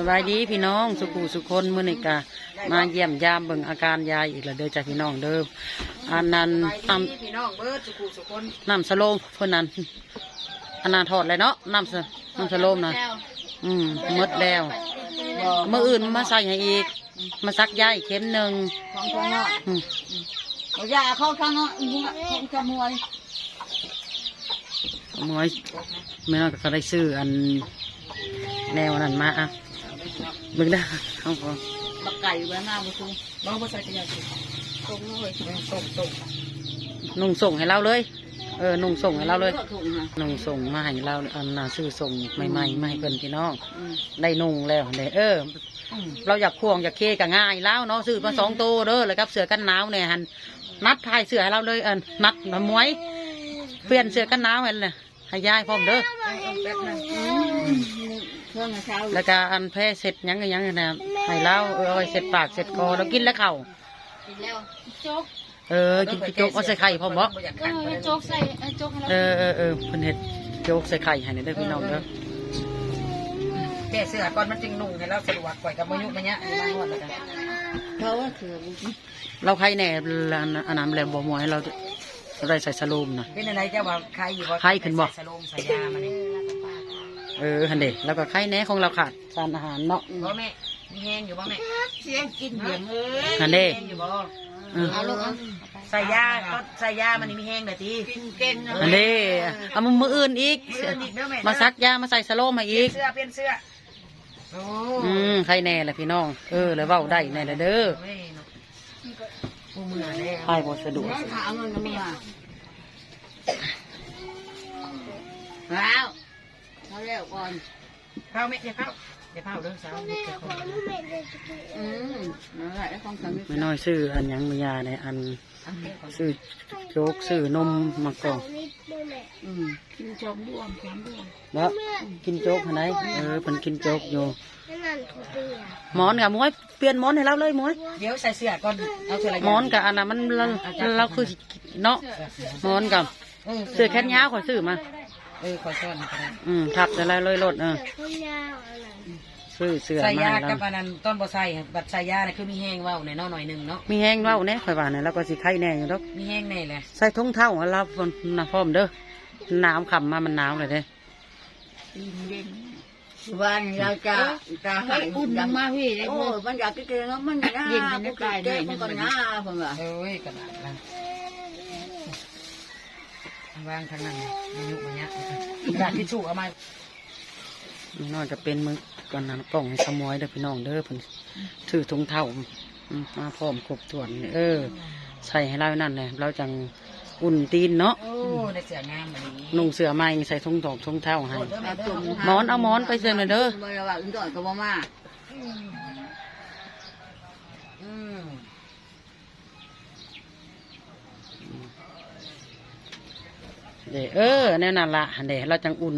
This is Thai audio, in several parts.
สบายดีพี่น้องสุขูสุคนมื้อนี้กะมาเยี่ยมยามเบิ่งอาการยายอีกแล้วเด้อจ้ะพี่น้องเด้ออันนั้นน้พี่น้องเบิดสุขุสุคนำน้ำสโลมเพิ่นนั้นอันนั้นถอดเลยเนาะน้ำสน้ำสโลมนะอืมหมดแล้วมื้ออื่นมาใส่ให้อีก มาซักยายเข็มหนึ่งของตัวเนาะอืมเอายาเข้าข้างเนาะมึงอะของขโมยเอามื่อยแม่น้องก็ได้ซื้ออันแนวนั้นมาอะ เบิ่งได้อเอาพอบักไก่ไว้หน้าบุซุงบ้าบ่ใส่กระยาสิตรงเลยตรงตรงนุ่งส่งให้เราเลย เออ นุ่งส่งให้เราเลยถูกนะนุ่งส่งมาให้เราอันน่ะซื้อส่งใหม่ๆมาให้เพิ่นพี่น้องอืมได้นุ่งแล้วเด้เอออืมเราอยากควงอยากเคก็ง่ายแล้วเนาะซื้อมาสองตัวเด้อแล้วกับเสื้อกันหนาวเนี่ยหันนัดทายเสื้อให้เราเลยเออนัดมามวย เปลี่ยนเสื้อกันหนาวให้เลยให้ยายพร้อมเด้อ แป๊บนึงเครื่องเช้าแล้วก็อันแพ้เสร็จหยังก็หยังนะให้เราเออเอาไว้เสร็จปากเสร็จคอแล้วกินแล้วเข่ากินแล้วโจ๊กเออกินพี่โจ๊กเอาใส่ไข่พร้อมบ่ก็ให้โจ๊กใส่เอาโจ๊กให้เราเออเออเออเพิ่นเฮ็ดโจ๊กใส่ไข่ให้เด้อพี่น้องเด้อแก่เสื้อก่อนมันจึงนุ่งให้เราสะดวกปล่อยกับมยุมันเนี้ยอันนี้มาหมดแล้วกันเขาว่าเสือบุญเราไข่แหน่อันอันนั้นแล้วบ่หมวยเราเราได้ใส่สโลมนะเป็นอะไรเจ้าว่าใครอยู่บ่ใครขึ้นบ่ใส่สโลมใส่ยามาเนี่ย เออฮันเด็แล้วก็ไข่แหน่ของเราขาดสารอาหารเนาะ บ่แม่มีแห้งอยู่บ่แม่เสียงกินเบียงเอ้ยอันนี้ มีแห้งอยู่บ่เออเอาลูกเอาใส่ยาก็ใส่ยามันนี่มีแห้งเลยทีกินเก่งอันนี้เอามามืออื่นอีกมาซักยามาใส่สโลมมาอีก เสื้อเปลี่ยนเสื้อโอ้อืมไข่แหน่แหละพี่น้อง เออแล้วเว้าได้แน่ละเด้อเว้ยเนาะผู้มือแน่ไข่บ่สะดวก ถามมันก็มีว้าว เขาเร็วก่อนเข้าไหมเดี๋ยวเข้าเดี๋ยวเข้าเรื่องสาวเดี๋ยวเข้าอืมนั่นแหละของสังไม่น้อยซื้ออันหยังมียาในอันซื้อโจ๊กซื้อนมมากล่องอืมกินชมด้วมชมด้วมแล้วกินโจ๊กหันไหนเออเพิ่นกินโจ๊กอยู่หมอนกับมวยเปลี่ยนหมอนให้เราเลยมวยเดี๋ยวใส่เสื้อก่อนเอาเสื้ออะไรหมอนกับอันนั้นมันเราเราคือสิเนาะหมอนกับเสื้อแขนยาวขอยซื้อมา เออขอซ่อนก็ได้อืมทับอะไรเลยรถเออซื้อเสื้อใส่มายาให้เรากับอันนั้นต้นบ่ใส่บัดใส่ยาเนี่ยคือมีแห้งเว้าในน้อยหน่อยหนึ่งเนาะมีแห้งเล่าเนี่ยข่อยว่าเนี่ยแล้วก็สิไข่แน่อยู่ดอกมีแห้งแน่เลยใส่ถุงเท้าเราพนะพร้อมเด้อหนาวขำมามันหนาวเลยเด้วันเราจะจะให้อุ่นมากพี่ได้โอ้พูดมันอยากกินแล้วมันนะเย็นกันได้ได้ได้มันก็น่าผมว่าเอ้ยกระดาษละ วางทางนั้นมียุมันเนี้ยกระดาษทิชชู่เอามานี่น้อยจะเป็นมือก่อนนั้นกล่องให้ขโมยเด้อพี่น้องเด้อเพิ่นถือถุงเท้าอืมมาพร้อมครบถ้วนนี่เออ ใส่ให้เรานั่นแหละเราจังอุ่นตีนเนาะโอ้ได้เสืองามแบบนี้นุ่งเสื้อใหม่ใส่ถุงตอกถุงเท้าให้เด้อแม่เด้อหมอนเอาหมอนไปเสื้อหน่อยเด้อบ่ได้ว่าอื่นก่อนก็บ่มาอืม เด้อเออแนวนั่นละเด้เราจังอุ่น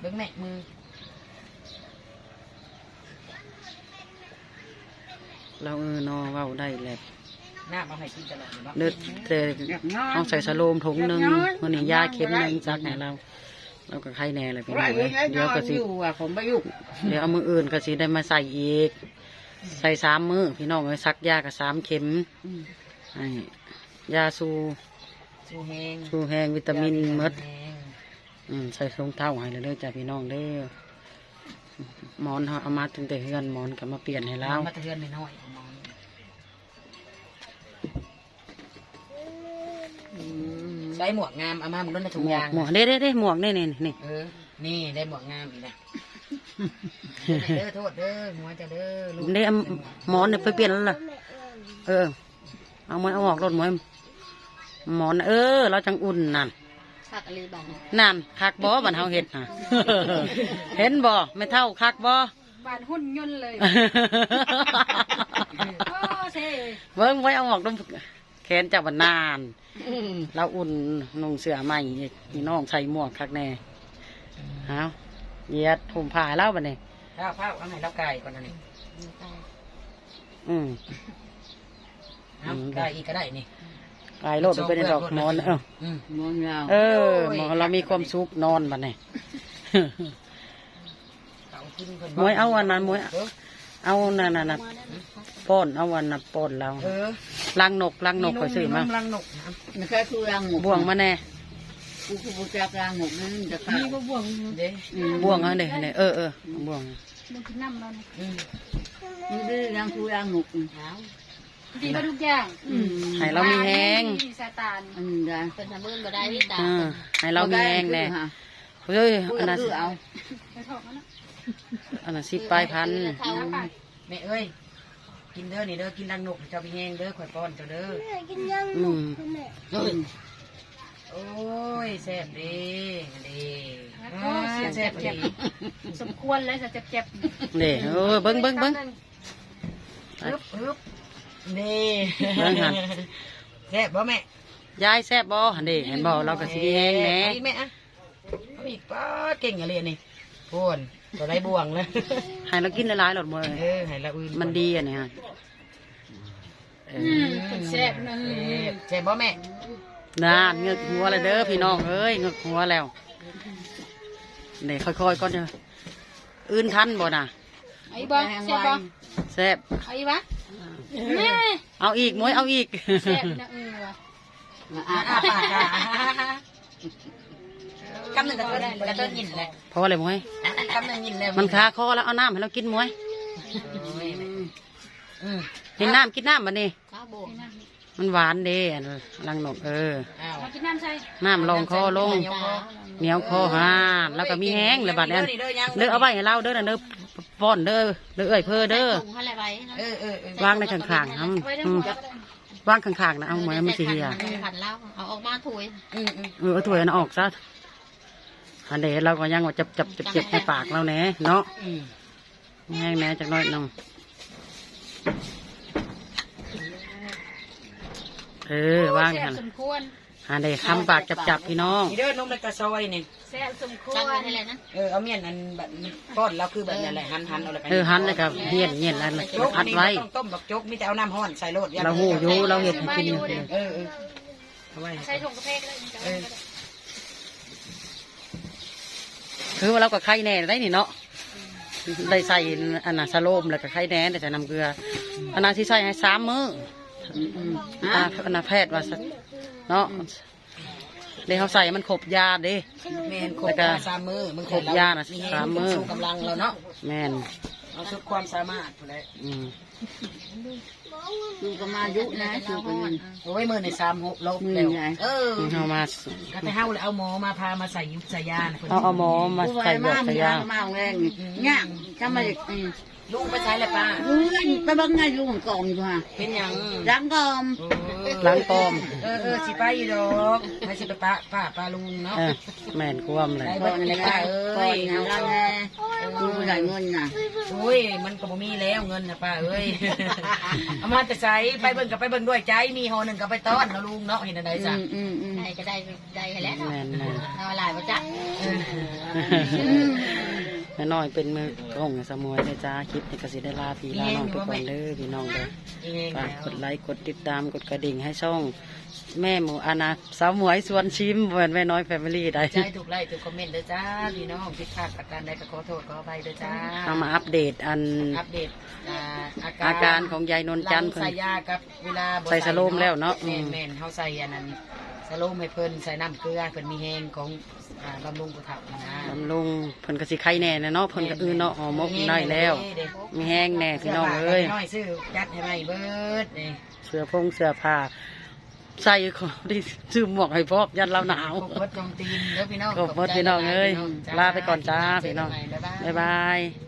เบิ้งแม่มือเราเออเนอเว้าได้แหละหน้ามาให้กินตลอดเลยเนาะเลือดแต่เอาใส่สโลมถุงหนึ่งวันนี้ยาเข็มหนึ่งจักให้เราเราก็ไข้แน่เลยพี่น้องเอ้ยเดี๋ยวก็สิอยู่อะผมไปอยู่เดี๋ยวเอามืออื่นก็สิได้มาใส่อีก ใส่สามมือพี่น้องเอ้ยซักยากับสามเข็มให้ ยาสูชูแห้งสูแห้งวิตามินหมดแห้งอืมใส่รองเท้าให้เลยเด้อจ้ะพี่น้องเด้อหมอนเขาเอามาตั้งแต่เฮือนหมอนก็มาเปลี่ยนให้แล้วมาเทือนน้อยๆของมองใส่หมวกงามเอามามันโดนในถุงหมวกยางหมวกเด้เด้เด้หมวกนี่นี่นี่เออนี่ได้หมวกงามอีกนะเด้อโทษเด้อหัวจะเด้อลูกเด้เอาหมอนเนี่ยไปเปลี่ยนแล้วล่ะเออเอามาเอาออกรถหมวย หมอนเออ เราจังอุ่นนั่นผักอะไรบ้างนั่นคักบ่บันเฮาเห็ดน่ะเห็นบ่ไม่เท่าคักบ่บานหุ่นยนต์เลยโอ้เซ่เบิ่งไว้เอาออกดมแขนจับนานเราอุ่นนุ่งเสื้อใหม่อีกพี่น้องใส่หมวกคักแน่เอาเหยียดห่มผ้าให้แล้วบัดนี้ข้าวข้าวเอาให้เราไก่ก่อนนะนี่อืมเอาไก่อีกก็ได้นี่ กายโลดไปเป็นดอกหมอน เอออืมมองยาวเออหมอเรามีความสุขนอนบัดนี้กินเพิ่นมวยเอาวันนั้นมวยเอานั่นน่ะน่ะป้อนเอาวันน่ะป้อนเราเออลังนกลังนกข่อยซื้อมาลังนกนะมันแค่คือรังหมกบ่วงมาแน่กูคือบูจักรังหมกนั่นจะเข้ามีบ่บ่วงเด้อืมบ่วงเอาเด้เด้เออเออบ่วงมันกินน้ำเราเนี่ยอืมมันคือรังคือรังหมก ดีมาทุกอย่างอืมให้เรามีแฮงมีสายตาลอันนี้ได้เป็นทำเบิ่นบ่ได้พี่ตาเออให้เรามีแรงแน่ฮะเฮ้ยพูดอันนั้นคือเอาไปถอกมันนะอันนั้นสิบปลายพันเอาไปแม่เอ้ยกินเด้อนี่เด้อกินลังนกเจ้าพี่แห้งเด้อข่อยป้อนเจ้าเด้ออืมเฮ้ยโอ้ยแซ่บดีดีโอ้เสียงแซ่บเจ็ดีบๆสมควรเลยจะเจ็บเด้เออเบิ้งเบิ้งเบิ้งปึ๊บปึ๊บ นี่เบิ่งหั่น แซ่บบ่แม่ยายแซ่บบ่หันเด้เห็นบ่เราก็สิมีแฮงแหน่เอาอีกแม่อะเอาอีกป้าดเก่งอะไรนี่พูนตัวไรบ่วงเลยให้เรากินหลายๆหลอดมื้อเออให้ละอื่นมันดีอันนี้ฮะเออือมแซ่บนะเออแซ่บบ่แม่นานเงือกหัวเลยเด้อพี่น้องเอ้ยเงือกหัวแล้วเด้ค่อยๆก่อนเด้ออื่นทันบ่น่ะไอ้บ่แซ่บบ่แซ่บไอ้บ่แม่ เอาอีกมวยเอาอีกแซ่บนะเออว่ะอะอะปากอะกำหนึ่งกระเทินกระเทินยินเลยเพราะอะไรมวยกำหนึ่งยินเลยมันคาคอแล้วเอาน้ำให้เรากินมวยโอ้ยอืมเห็นน้ำกินน้ำบัดนี้ข้าวโบกมันหวานเด้อันลังนกเอออ้าวมากินน้ำใส่น้ำลงคอลงเหนียวคอหานแล้วก็มีแห้งเลยบัดนี้เด้อเอาไว้ให้เราเด้อนะเด้อ ป้อนเด้อเด้อเอ้ยเพอเด้อ ถุงอะไรไว้นะเออเออเออวางในข้างๆครับไว้ได้อืหมมดวางข้างๆนะเอาไว้มันสิเหียขันเหล้าเอาออกมาถุยอืมอืมเออเอาถ้วยนั้นออกซะอันเดเราก็ยังว่าจับจับจับเจ็บในปากเราแหน่เนาะอืมแห้งแหน่จักหน้อยหนึงเออวางแซ่หับนสมควรอันเดคำปากจับจับพี่น้องนี่เด้อนมในกระซอยนี่แซ่บสมควรอะไรนะเออเอาเมียนอันแบบก้อนแล้วคือแบบนี้แหละหันหันเอาอะไรไปเออหันเลยกับเงียนเงียนอะไรโจ๊กอัดไว้ต้องต้มดอกโจ๊กมีแต่เอาน้ำห้อนใส่โลดเราหูอยู่เราเห็นให้กินอยู่เออเออเอาไว้ใส่ถุงกระเพกเลยเออคือว่าเราก็ไข่แหน่ได้นี่เนาะได้ใส่อันน่ะสโลมแล้วก็ไข่แหน่ได้ใส่น้ำเกลืออันนั้นที่ใส่ให้สามมื้ออืมอ่าอันน่ะแพทย์ว่าซะเนาะ เดี๋ยวเขาใส่มันขบยาเด้ แม่นครบแล้วก็สามมือมึงครบยาน่ะสามมื้อสู้กำลังเราเนาะแม่นเอาสุดความสามารถไปเลยอืมดูก็มายุนะดูก็ยืนโอ้ยมือในสามหกลบมือเร็วไง เออเอามาก็ไปเฮาเลยเอาหมอมาพามาใส่ยุบใส่ยาน่ะคนเอาเอาหมอมาผู้ใส่ไว้บอมากใส่มียารังมาแรงนี่เนี่ยจะมาจากอืมลูกไปใช้เลยป้าเพื่อนไปบังไงลุงกองอยู่ฮะเป็นหยัง รังกอม ล้างตอม เออเออสิไปอยู่ดอกไม่สิไปป้าป้าป้าลุงเนาะเออแม่นควมเลยก่อนเลยก่อนนะรังแน่ดูได้เงินน่ะโอ้ยมันก็บ่มีแล้วเงินนะป้าเอ้ยเอามาแต่ใช้ไปเบิ่งกับไปเบิ่งด้วยใจมีหอหนึ่งกับไปต้อนเนาะลุงเนาะเห็นอะไรอืจ้ะมอืมอืมได้ก็ได้ได้แล้วแม่นแม่นเอาหลายมาจ้ะแม่ น้อยเป็นมือกล้องสมวยเลยจ้าคลิปนี้ก็สิได้ลาพี่ลาน้องไปก่อนเด้อพี่น้องเด้อเองฝากแล้วกดไลค์กดติดตามกดกระดิ่งให้ช่อง แม่หมูอานาสาวหมวยสวนชิมเหมือนแม่น้อยแฟมิลี่ได้ใจถูกไล่ถูกคอมเมนต์เด้อจ้าพี่น้องผิดพลาดประการใดก็ขอโทษขออภัยเด้อจ้าเอามาอัปเดตอันอัปเดตอ่าอาการของยายนนจันทร์หลังใส่ยากับเวลาบ่ใส่สโลมแล้วเนาะแม่นแม่นเขาใส่อันนั้น สโลมให้เพิ่นใส่น้ำเกลือเพิ่นมีแห้งของอ่าบำรุงกุถับนะบำรุงเพิ่นก็สิไข่แน่นะเนาะเพิ่นก็อื่นเนาะหอมกได้แล้ว มีแห้งแน่พี่น้องเอ้ยน้อยซื้อจัดให้ไหมเบิดนี่เสื้อพงเสื้อผ้าใส่ขอที่ซื้อหมวกให้พอกยันเราหนาวขอบคุณตรงตีนเด้อพี่น้องขอบคุณพี่น้องเอ้ยจ้ลาไปก่อนจ้าพี่น้องเจกัใหม่บ๊ายบายบ๊ายบาย